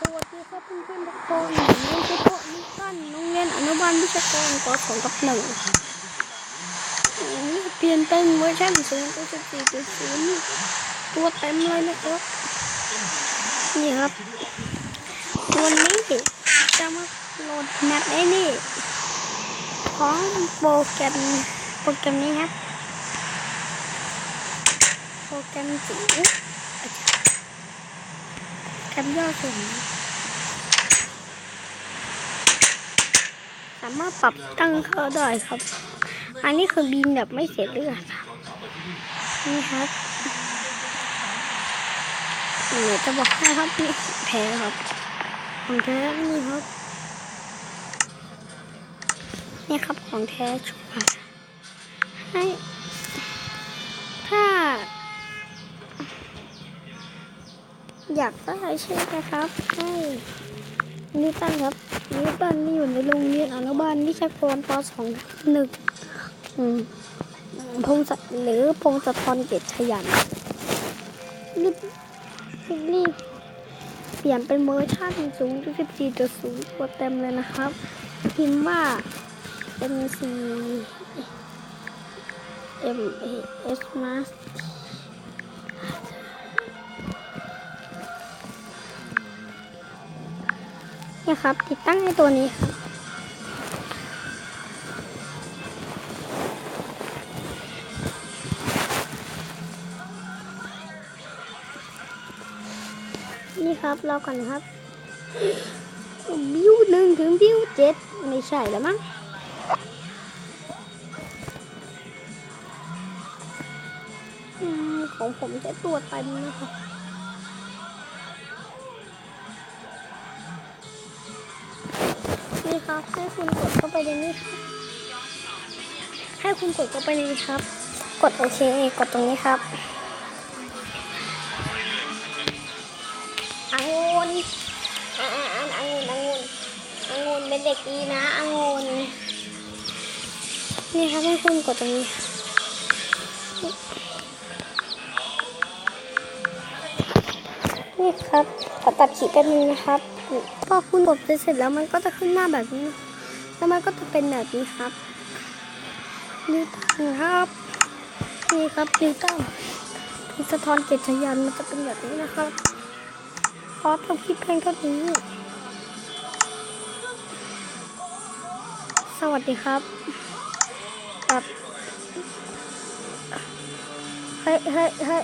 สวัสดีครับเพื่อนๆทุกคนผมเรียนเฉพาะนิสั้นโรงเรียนอนุบาลวิชาการป .2 กับหนึ่งนี่เปลี่ยนเป็นเวอร์ชันศูนย์ตัวสี่ตัวศูนย์ตัวเต็มเลยนะครับ นี่ครับ วันนี้จะมาโหลดแมปไอ้นี่ ของโปรแกรมโปรแกรมนี้ครับ โปรแกรมจิ๋ว แคมย่อสูงสามารถปรับตั้งค่าได้ครับ อันนี้คือบินแบบไม่เสียเลือดนี่ครับเดี๋ยวจะบอกให้ครับนี่แท้ครับ ของแท้นี่ครับ นี่ครับของแท้ชัวร์ให้ อยากได้ใช่ไหมครับให้นิวตันครับนิวตันนี่อยู่ในโรงเรียนอนุบาลวิชากรปสองหนึ่งพงศธหรือพงศธรเกตชยันรีบรีบเปลี่ยนเป็นเวอร์ชันสูงที่สิบสี่จุดศูนย์ตัวเต็มเลยนะครับ พิมพ์ว่า MC M A S Master นี่ครับ ติดตั้งในตัวนี้ครับ นี่ครับรอก่อนนะครับ บิวหนึ่งถึงบิวเจ็ดไม่ใช่แล้วมั้งของผมจะตัวเต็มนะครับ ครับ ให้คุณกดเข้าไปในนี้ครับ ให้คุณกดเข้าไปในนี้ครับ กดโอเค กดตรงนี้ครับองุ่นอ่าอ่านองุ่นองุ่นองุ่นเป็นเด็กดีนะองุ่นนี่ครับให้คุณกดตรงนี้นี่ครับขอตัดขีดแป๊บนึงนะครับ พอคุณกดเสร็จแล้วมันก็จะขึ้นหน้าแบบนี้ แล้วมันก็จะเป็นแบบนี้ครับนิวตันครับนี่ครับนิวตันพิสะท้อนเกตชยันมันจะเป็นแบบนี้นะครับขอทำคลิปเพลงเท่านี้สวัสดีครับแบบเฮ้ยเฮ้ยเฮ้ย